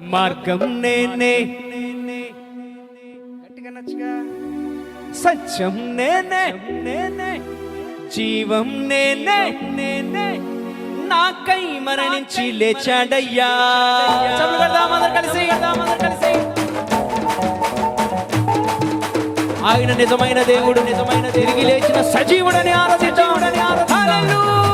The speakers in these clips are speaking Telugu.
మార్గం నేనే. సత్యం నేనే. నేనే. జీవం నేనే. నేనే. నాకై మరణించి లేచాడయ్యా. కలిసి ఆయన నిజమైన దేవుడు. నిజమైన తిరిగి లేచిన సజీవుడని ఆరాధించాడని హల్లెలూయా.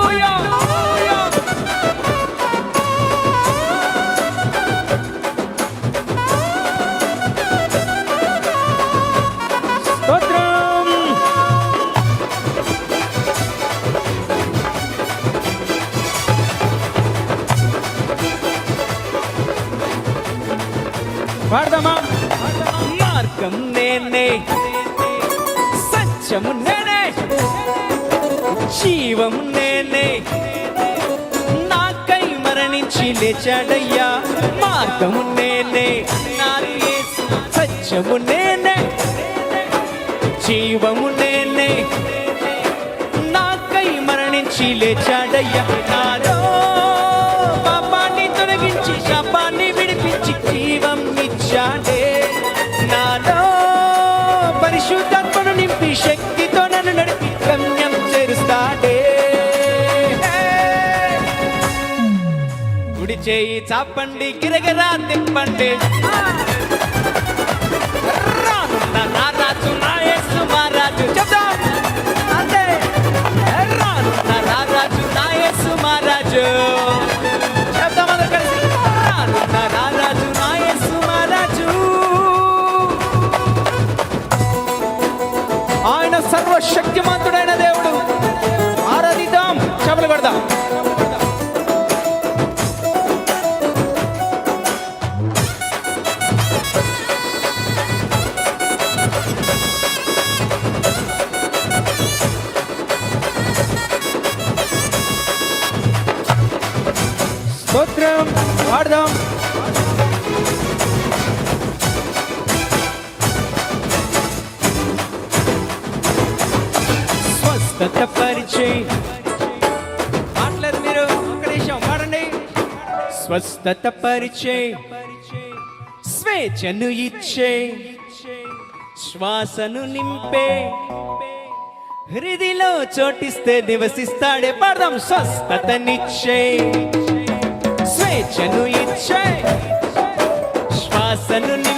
పాడదామా మార్గం నేనే. సత్యం నేనే. జీవం నేనే. నాకై మరణించి లేచాడయ్యా. మార్గం నేనే. నారు సత్యము నేనే. జీవము నేనే. నాకై మరణించి లేచాడయ్యా. నాలో ఇచ్చాడే నాలో పరిశుద్ధాత్మను నింపి శక్తితో నన్ను నడిపి గమ్యం చేరుస్తాడే. గుడి చేయి చాపండి గిరగరా తిప్పండి. రాజు నా రాజు నా యేసు మహారాజు చెప్తా శక్తిమంతుడైన దేవుడు. ఆరాధిద్దాం. చెప్పలు కొడదాం స్తోత్రం. పాడదాం. స్వస్థత పరిచయం. మాట్లాడు మీరు ఒక్క నిమిషం పాడండి. స్వస్థత పరిచే స్వేచ్ఛను ఇచ్చే. శ్వాసను నింపే. హృదిలో చోటిస్తే నివసిస్తాడే. పడదాం స్వస్థతనిచ్చే. స్వేచ్ఛను ఇచ్చే. శ్వాసను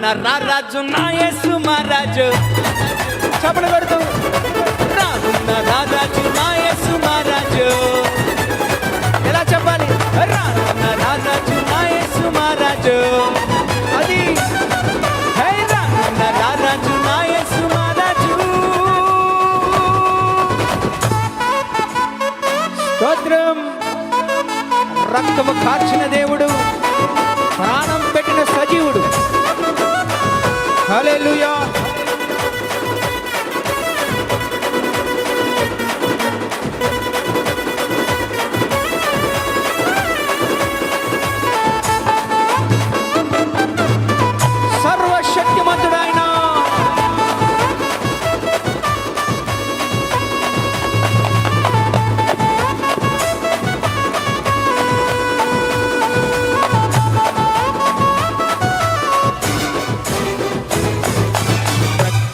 రానున్న రారాజు నా యేసు మహారాజు చప్పలు కొడుతూ రానున్న రారాజు నా యేసు మహారాజు ఎలా చెప్పాలి? రానున్న రారాజు నా యేసు మహారాజు అది రానున్న రారాజు నా యేసు మహారాజు స్తోత్రం. రక్తము కార్చిన దేవుడు. ప్రాణం Hallelujah.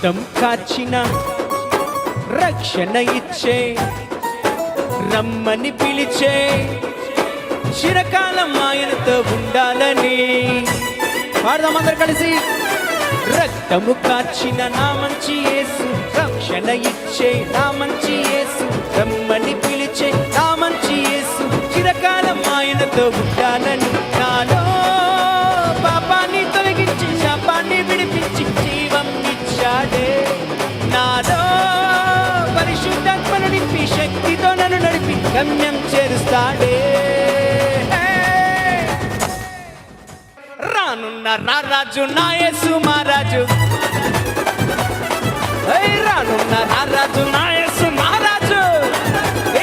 రక్తం కాచిన రక్షణ ఇచ్చే రమ్మని పిలిచే చిరకాలం ఆయనతో ఉండాలని పాడదాం అందరు కలిసి. రక్తము కాచిన నా మంచి యేసు రక్షణ ఇచ్చే నా మంచి యేసు రమ్మని పిలిచే నా మంచి యేసు చిరకాలం ఆయనతో ఉండాలని గమ్యం చేరుస్తాడే. రానున్న రారాజు నా యేసు మహారాజు. రానున్న రారాజు నా యేసు మహారాజు.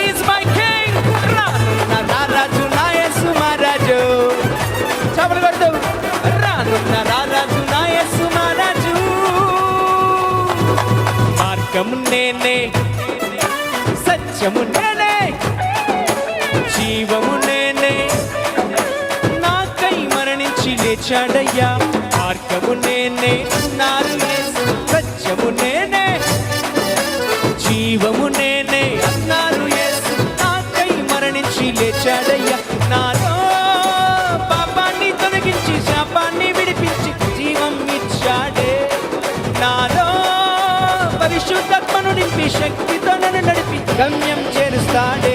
ఈజ్ మై కింగ్ రానున్న రారాజు నా యేసు మహారాజు. చపలు పెడతావు రానున్న రారాజు నా యేసు మహారాజు. మార్గము నేనే సత్యము నేనే. జీవము నేనే. నాకై మరణించి లేచాడయ్యా. మార్గము నేనే అన్నారు సత్యము నేనే. జీవము నేనే అన్నారు యేసు నాకై మరణించి లేచాడయ్యా. నాలో పాపాన్ని తొలగించి శాపాన్ని విడిపించి జీవం ఇచ్చాడే. నాలో పరిశుద్ధాత్మను నింపి శక్తితో నన్ను నడిపి గమ్యం చేరుస్తాడే.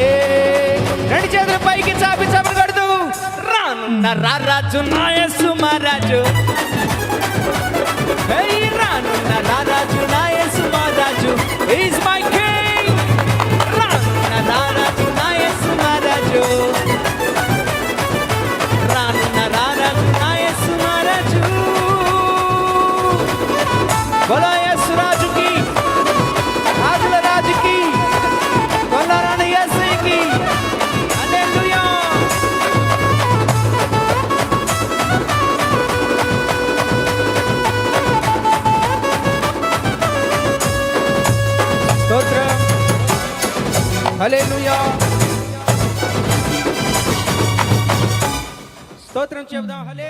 చేతుల పైకి చాపి చాపలు కడుతూ రానున్న రారాజు నాయసు మహారాజు రానున్న రారాజు హల్లెలూయా స్తోత్రం చెబుదాం. హలే